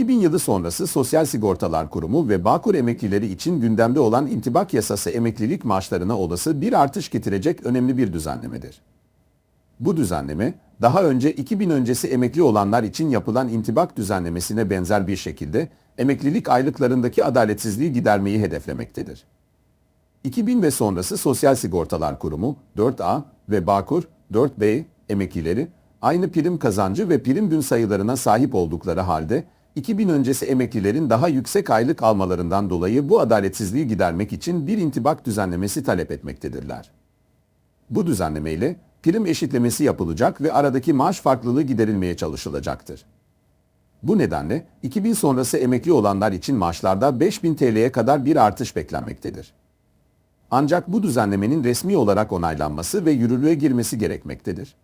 2000 yılı sonrası Sosyal Sigortalar Kurumu ve Bağkur emeklileri için gündemde olan intibak yasası emeklilik maaşlarına olası bir artış getirecek önemli bir düzenlemedir. Bu düzenleme, daha önce 2000 öncesi emekli olanlar için yapılan intibak düzenlemesine benzer bir şekilde emeklilik aylıklarındaki adaletsizliği gidermeyi hedeflemektedir. 2000 ve sonrası Sosyal Sigortalar Kurumu 4A ve Bağkur 4B emeklileri aynı prim kazancı ve prim gün sayılarına sahip oldukları halde 2000 öncesi emeklilerin daha yüksek aylık almalarından dolayı bu adaletsizliği gidermek için bir intibak düzenlemesi talep etmektedirler. Bu düzenlemeyle prim eşitlemesi yapılacak ve aradaki maaş farklılığı giderilmeye çalışılacaktır. Bu nedenle 2000 sonrası emekli olanlar için maaşlarda 5000 TL'ye kadar bir artış beklenmektedir. Ancak bu düzenlemenin resmi olarak onaylanması ve yürürlüğe girmesi gerekmektedir.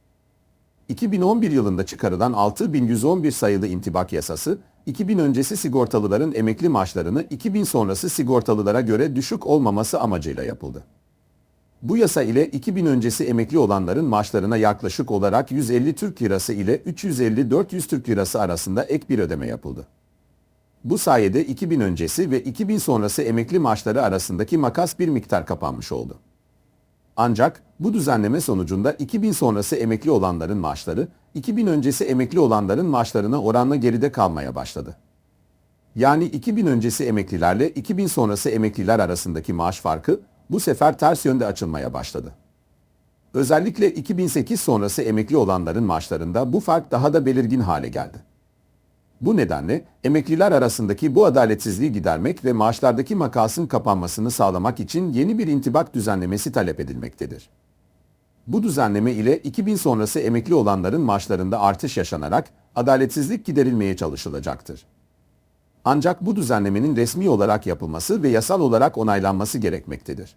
2011 yılında çıkarılan 6111 sayılı intibak yasası, 2000 öncesi sigortalıların emekli maaşlarını 2000 sonrası sigortalılara göre düşük olmaması amacıyla yapıldı. Bu yasa ile 2000 öncesi emekli olanların maaşlarına yaklaşık olarak 150 Türk Lirası ile 350-400 Türk Lirası arasında ek bir ödeme yapıldı. Bu sayede 2000 öncesi ve 2000 sonrası emekli maaşları arasındaki makas bir miktar kapanmış oldu. Ancak bu düzenleme sonucunda 2000 sonrası emekli olanların maaşları, 2000 öncesi emekli olanların maaşlarına oranla geride kalmaya başladı. Yani 2000 öncesi emeklilerle 2000 sonrası emekliler arasındaki maaş farkı bu sefer ters yönde açılmaya başladı. Özellikle 2008 sonrası emekli olanların maaşlarında bu fark daha da belirgin hale geldi. Bu nedenle emekliler arasındaki bu adaletsizliği gidermek ve maaşlardaki makasın kapanmasını sağlamak için yeni bir intibak düzenlemesi talep edilmektedir. Bu düzenleme ile 2000 sonrası emekli olanların maaşlarında artış yaşanarak adaletsizlik giderilmeye çalışılacaktır. Ancak bu düzenlemenin resmi olarak yapılması ve yasal olarak onaylanması gerekmektedir.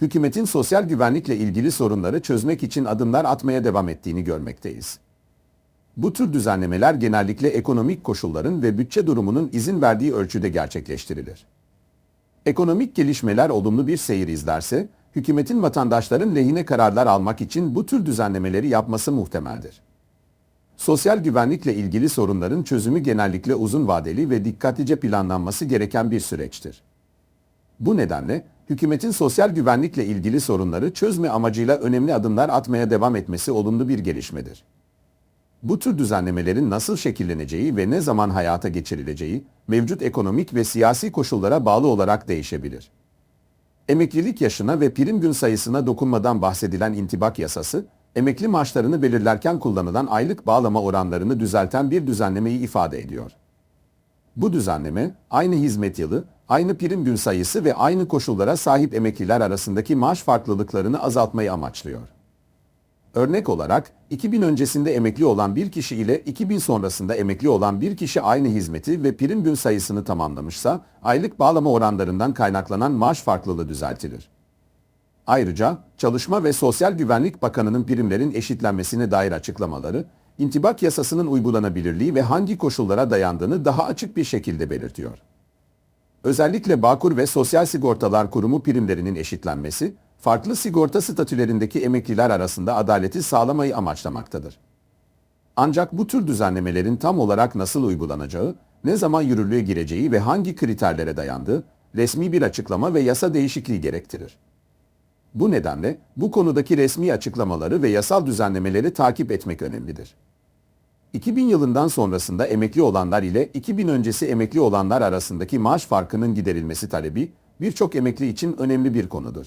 Hükümetin sosyal güvenlikle ilgili sorunları çözmek için adımlar atmaya devam ettiğini görmekteyiz. Bu tür düzenlemeler genellikle ekonomik koşulların ve bütçe durumunun izin verdiği ölçüde gerçekleştirilir. Ekonomik gelişmeler olumlu bir seyir izlerse, hükümetin vatandaşların lehine kararlar almak için bu tür düzenlemeleri yapması muhtemeldir. Sosyal güvenlikle ilgili sorunların çözümü genellikle uzun vadeli ve dikkatlice planlanması gereken bir süreçtir. Bu nedenle hükümetin sosyal güvenlikle ilgili sorunları çözme amacıyla önemli adımlar atmaya devam etmesi olumlu bir gelişmedir. Bu tür düzenlemelerin nasıl şekilleneceği ve ne zaman hayata geçirileceği, mevcut ekonomik ve siyasi koşullara bağlı olarak değişebilir. Emeklilik yaşına ve prim gün sayısına dokunmadan bahsedilen intibak yasası, emekli maaşlarını belirlerken kullanılan aylık bağlama oranlarını düzelten bir düzenlemeyi ifade ediyor. Bu düzenleme, aynı hizmet yılı, aynı prim gün sayısı ve aynı koşullara sahip emekliler arasındaki maaş farklılıklarını azaltmayı amaçlıyor. Örnek olarak 2000 öncesinde emekli olan bir kişi ile 2000 sonrasında emekli olan bir kişi aynı hizmeti ve prim gün sayısını tamamlamışsa aylık bağlama oranlarından kaynaklanan maaş farklılığı düzeltilir. Ayrıca Çalışma ve Sosyal Güvenlik Bakanı'nın primlerin eşitlenmesine dair açıklamaları, intibak yasasının uygulanabilirliği ve hangi koşullara dayandığını daha açık bir şekilde belirtiyor. Özellikle Bağkur ve Sosyal Sigortalar Kurumu primlerinin eşitlenmesi, farklı sigorta statülerindeki emekliler arasında adaleti sağlamayı amaçlamaktadır. Ancak bu tür düzenlemelerin tam olarak nasıl uygulanacağı, ne zaman yürürlüğe gireceği ve hangi kriterlere dayandığı, resmi bir açıklama ve yasa değişikliği gerektirir. Bu nedenle bu konudaki resmi açıklamaları ve yasal düzenlemeleri takip etmek önemlidir. 2000 yılından sonrasında emekli olanlar ile 2000 öncesi emekli olanlar arasındaki maaş farkının giderilmesi talebi birçok emekli için önemli bir konudur.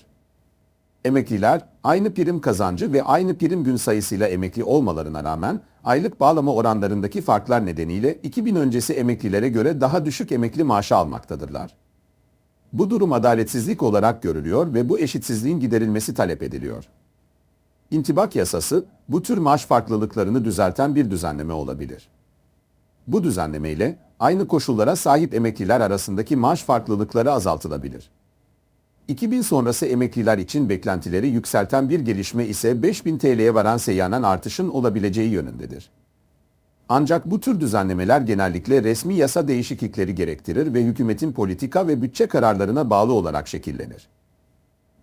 Emekliler aynı prim kazancı ve aynı prim gün sayısıyla emekli olmalarına rağmen aylık bağlama oranlarındaki farklar nedeniyle 2000 öncesi emeklilere göre daha düşük emekli maaşı almaktadırlar. Bu durum adaletsizlik olarak görülüyor ve bu eşitsizliğin giderilmesi talep ediliyor. İntibak yasası bu tür maaş farklılıklarını düzelten bir düzenleme olabilir. Bu düzenleme ile aynı koşullara sahip emekliler arasındaki maaş farklılıkları azaltılabilir. 2000 sonrası emekliler için beklentileri yükselten bir gelişme ise 5000 TL'ye varan seyyanen artışın olabileceği yönündedir. Ancak bu tür düzenlemeler genellikle resmi yasa değişiklikleri gerektirir ve hükümetin politika ve bütçe kararlarına bağlı olarak şekillenir.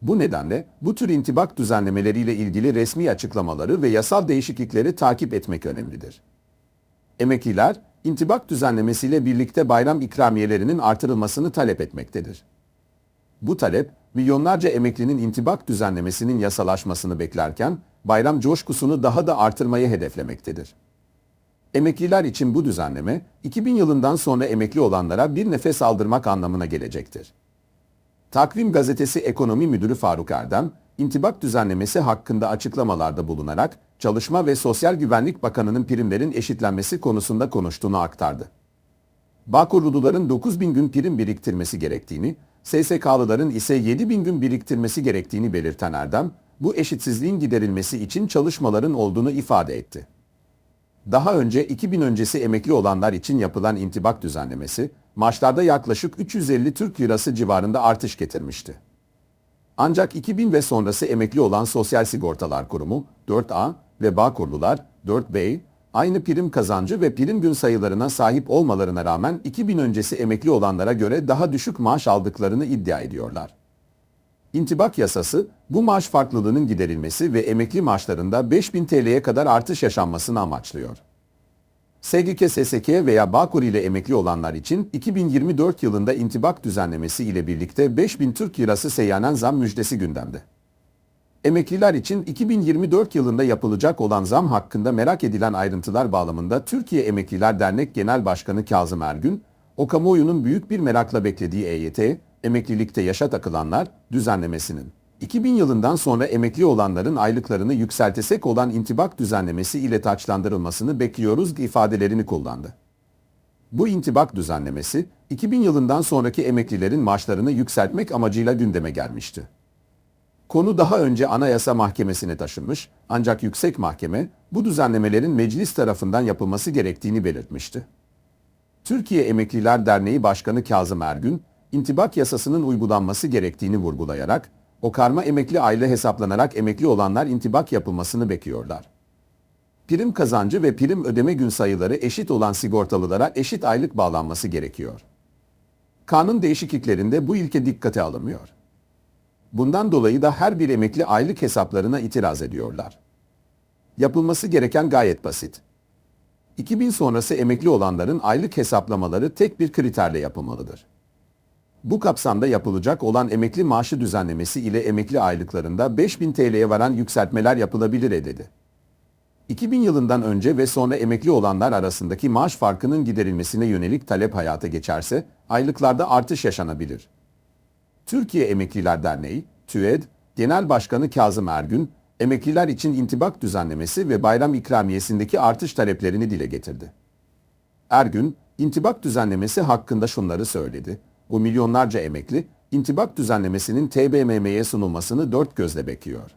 Bu nedenle bu tür intibak düzenlemeleriyle ilgili resmi açıklamaları ve yasal değişiklikleri takip etmek önemlidir. Emekliler intibak düzenlemesiyle birlikte bayram ikramiyelerinin artırılmasını talep etmektedir. Bu talep, milyonlarca emeklinin intibak düzenlemesinin yasalaşmasını beklerken, bayram coşkusunu daha da artırmayı hedeflemektedir. Emekliler için bu düzenleme, 2000 yılından sonra emekli olanlara bir nefes aldırmak anlamına gelecektir. Takvim Gazetesi Ekonomi Müdürü Faruk Erdem, intibak düzenlemesi hakkında açıklamalarda bulunarak, Çalışma ve Sosyal Güvenlik Bakanı'nın primlerin eşitlenmesi konusunda konuştuğunu aktardı. Bağkurluların 9000 gün prim biriktirmesi gerektiğini, SSK'lıların ise 7000 gün biriktirmesi gerektiğini belirten Erdem, bu eşitsizliğin giderilmesi için çalışmaların olduğunu ifade etti. Daha önce 2000 öncesi emekli olanlar için yapılan intibak düzenlemesi, maaşlarda yaklaşık 350 Türk Lirası civarında artış getirmişti. Ancak 2000 ve sonrası emekli olan Sosyal Sigortalar Kurumu, 4A ve Bağkurlular, 4B, aynı prim kazancı ve prim gün sayılarına sahip olmalarına rağmen 2000 öncesi emekli olanlara göre daha düşük maaş aldıklarını iddia ediyorlar. İntibak yasası, bu maaş farklılığının giderilmesi ve emekli maaşlarında 5000 TL'ye kadar artış yaşanmasını amaçlıyor. SGK, SSK veya Bağkur ile emekli olanlar için 2024 yılında intibak düzenlemesi ile birlikte 5000 Türk Lirası seyyanen zam müjdesi gündemde. Emekliler için 2024 yılında yapılacak olan zam hakkında merak edilen ayrıntılar bağlamında Türkiye Emekliler Dernek Genel Başkanı Kazım Ergün, o kamuoyunun büyük bir merakla beklediği EYT, emeklilikte yaşa takılanlar düzenlemesinin 2000 yılından sonra emekli olanların aylıklarını yükseltesek olan intibak düzenlemesi ile taçlandırılmasını bekliyoruz ifadelerini kullandı. Bu intibak düzenlemesi 2000 yılından sonraki emeklilerin maaşlarını yükseltmek amacıyla gündeme gelmişti. Konu daha önce Anayasa Mahkemesi'ne taşınmış ancak Yüksek Mahkeme bu düzenlemelerin meclis tarafından yapılması gerektiğini belirtmişti. Türkiye Emekliler Derneği Başkanı Kazım Ergün, intibak yasasının uygulanması gerektiğini vurgulayarak, o karma emekli aile hesaplanarak emekli olanlar intibak yapılmasını bekliyorlar. Prim kazancı ve prim ödeme gün sayıları eşit olan sigortalılara eşit aylık bağlanması gerekiyor. Kanun değişikliklerinde bu ilke dikkate alınmıyor. Bundan dolayı da her bir emekli aylık hesaplarına itiraz ediyorlar. Yapılması gereken gayet basit. 2000 sonrası emekli olanların aylık hesaplamaları tek bir kriterle yapılmalıdır. Bu kapsamda yapılacak olan emekli maaşı düzenlemesi ile emekli aylıklarında 5000 TL'ye varan yükseltmeler yapılabilir dedi. 2000 yılından önce ve sonra emekli olanlar arasındaki maaş farkının giderilmesine yönelik talep hayata geçerse aylıklarda artış yaşanabilir. Türkiye Emekliler Derneği, TÜED, Genel Başkanı Kazım Ergün, emekliler için intibak düzenlemesi ve bayram ikramiyesindeki artış taleplerini dile getirdi. Ergün, intibak düzenlemesi hakkında şunları söyledi. Bu milyonlarca emekli, intibak düzenlemesinin TBMM'ye sunulmasını dört gözle bekliyor.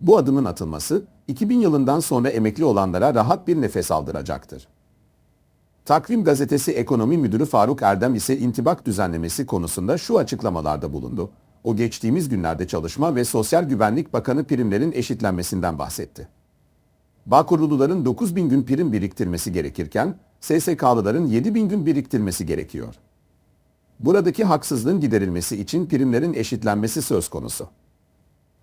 Bu adımın atılması, 2000 yılından sonra emekli olanlara rahat bir nefes aldıracaktır. Takvim Gazetesi Ekonomi Müdürü Faruk Erdem ise intibak düzenlemesi konusunda şu açıklamalarda bulundu. O geçtiğimiz günlerde Çalışma ve Sosyal Güvenlik Bakanı primlerin eşitlenmesinden bahsetti. Bağkuruluların 9000 gün prim biriktirmesi gerekirken SSK'lıların 7000 gün biriktirmesi gerekiyor. Buradaki haksızlığın giderilmesi için primlerin eşitlenmesi söz konusu.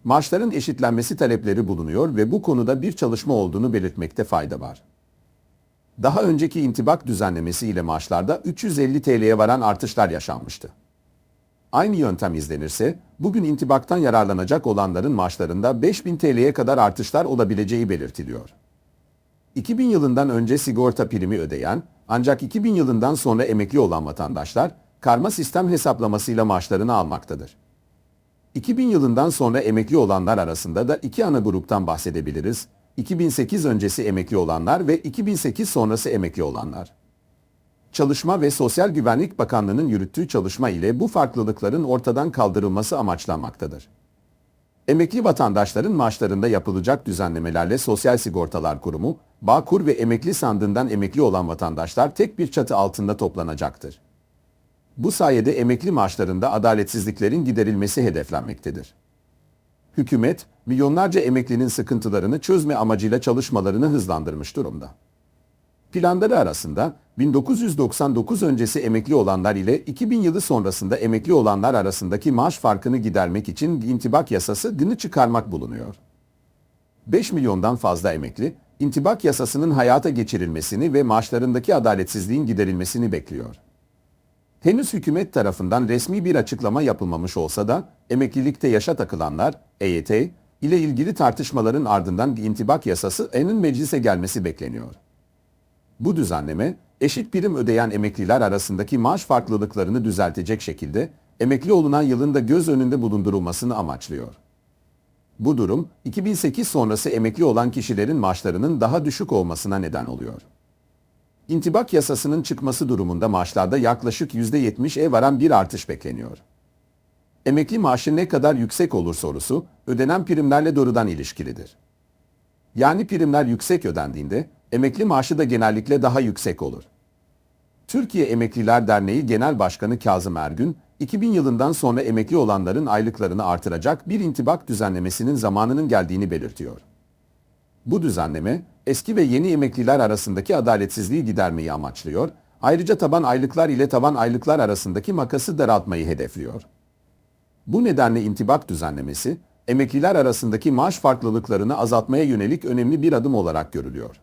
Maaşların eşitlenmesi talepleri bulunuyor ve bu konuda bir çalışma olduğunu belirtmekte fayda var. Daha önceki intibak düzenlemesi ile maaşlarda 350 TL'ye varan artışlar yaşanmıştı. Aynı yöntem izlenirse, bugün intibaktan yararlanacak olanların maaşlarında 5000 TL'ye kadar artışlar olabileceği belirtiliyor. 2000 yılından önce sigorta primi ödeyen, ancak 2000 yılından sonra emekli olan vatandaşlar, karma sistem hesaplamasıyla maaşlarını almaktadır. 2000 yılından sonra emekli olanlar arasında da iki ana gruptan bahsedebiliriz. 2008 öncesi emekli olanlar ve 2008 sonrası emekli olanlar. Çalışma ve Sosyal Güvenlik Bakanlığı'nın yürüttüğü çalışma ile bu farklılıkların ortadan kaldırılması amaçlanmaktadır. Emekli vatandaşların maaşlarında yapılacak düzenlemelerle Sosyal Sigortalar Kurumu, Bağkur ve emekli sandığından emekli olan vatandaşlar tek bir çatı altında toplanacaktır. Bu sayede emekli maaşlarında adaletsizliklerin giderilmesi hedeflenmektedir. Hükümet, milyonlarca emeklinin sıkıntılarını çözme amacıyla çalışmalarını hızlandırmış durumda. Planları arasında 1999 öncesi emekli olanlar ile 2000 yılı sonrasında emekli olanlar arasındaki maaş farkını gidermek için intibak yasası gını çıkarmak bulunuyor. 5 milyondan fazla emekli, intibak yasasının hayata geçirilmesini ve maaşlarındaki adaletsizliğin giderilmesini bekliyor. Henüz hükümet tarafından resmi bir açıklama yapılmamış olsa da emeklilikte yaşa takılanlar, EYT, ile ilgili tartışmaların ardından intibak yasası enın meclise gelmesi bekleniyor. Bu düzenleme, eşit prim ödeyen emekliler arasındaki maaş farklılıklarını düzeltecek şekilde emekli olunan yılın da göz önünde bulundurulmasını amaçlıyor. Bu durum, 2008 sonrası emekli olan kişilerin maaşlarının daha düşük olmasına neden oluyor. İntibak yasasının çıkması durumunda maaşlarda yaklaşık %70'e varan bir artış bekleniyor. Emekli maaşı ne kadar yüksek olur sorusu, ödenen primlerle doğrudan ilişkilidir. Yani primler yüksek ödendiğinde, emekli maaşı da genellikle daha yüksek olur. Türkiye Emekliler Derneği Genel Başkanı Kazım Ergün, 2000 yılından sonra emekli olanların aylıklarını artıracak bir intibak düzenlemesinin zamanının geldiğini belirtiyor. Bu düzenleme, eski ve yeni emekliler arasındaki adaletsizliği gidermeyi amaçlıyor, ayrıca taban aylıklar ile taban aylıklar arasındaki makası daraltmayı hedefliyor. Bu nedenle intibak düzenlemesi, emekliler arasındaki maaş farklılıklarını azaltmaya yönelik önemli bir adım olarak görülüyor.